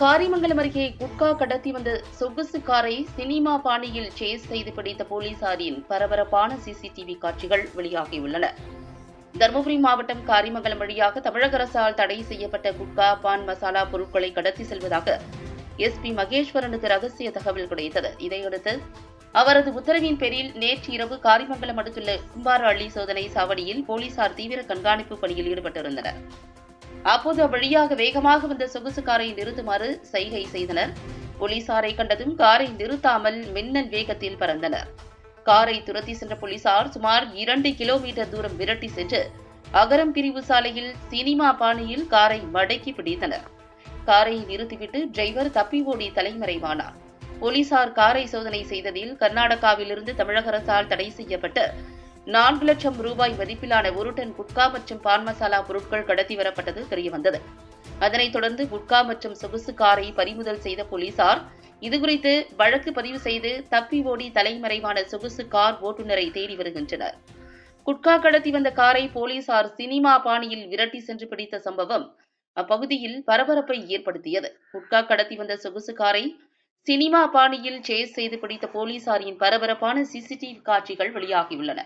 காரிமங்கலம் அருகே குட்கா கடத்தி வந்த சொகுசு காரை சினிமா பாணியில் சேஸ் செய்து பிடித்த போலீசாரின் பரபரப்பான சிசிடிவி காட்சிகள் வெளியாகியுள்ளன. தருமபுரி மாவட்டம் காரிமங்கலம் வழியாக தமிழக அரசால் தடை செய்யப்பட்ட குட்கா பான் மசாலா பொருட்களை கடத்தி செல்வதாக எஸ்பி மகேஸ்வரனுக்கு ரகசிய தகவல் கிடைத்தது. இதையடுத்து அவரது உத்தரவின் பேரில் நேற்று இரவு காரிமங்கலம் அடுத்துள்ள கும்பாரஅள்ளி சோதனை சாவடியில் போலீசார் தீவிர கண்காணிப்பு பணியில் ஈடுபட்டிருந்தனர். அப்போது அவ்வழியாக வேகமாக வந்த சொகுசு காரை நிறுத்துமாறு சைகை செய்தனர். போலீசாரை கண்டதும் காரை நிறுத்தாமல் மின்னல் வேகத்தில் பறந்தனர். காரை துரத்தி சென்ற போலீசார் சுமார் இரண்டு கிலோமீட்டர் தூரம் விரட்டி சென்று அகரம் பிரிவு சாலையில் சினிமா பாணியில் காரை மடக்கி பிடித்தனர். காரை நிறுத்திவிட்டு டிரைவர் தப்பி ஓடி தலைமறைவானார். போலீசார் காரை சோதனை செய்ததில் கர்நாடகாவிலிருந்து தமிழக அரசால் தடை செய்யப்பட்டு நான்கு லட்சம் ரூபாய் மதிப்பிலான ஒரு டன் குட்கா மற்றும் பான் மசாலா பொருட்கள் கடத்தி வரப்பட்டது தெரியவந்தது. அதனைத் தொடர்ந்து குட்கா மற்றும் சொகுசு காரை பறிமுதல் செய்த போலீசார் இதுகுறித்து வழக்கு பதிவு செய்து தப்பி ஓடி தலைமறைவான சொகுசு கார் ஓட்டுநரை தேடி வருகின்றனர். குட்கா கடத்தி வந்த காரை போலீசார் சினிமா பாணியில் விரட்டி சென்று பிடித்த சம்பவம் அப்பகுதியில் பரபரப்பை ஏற்படுத்தியது. குட்கா கடத்தி வந்த சொகுசு காரை சினிமா பாணியில் சேஸ் செய்து பிடித்த போலீசாரின் பரபரப்பான சிசிடிவி காட்சிகள் வெளியாகியுள்ளன.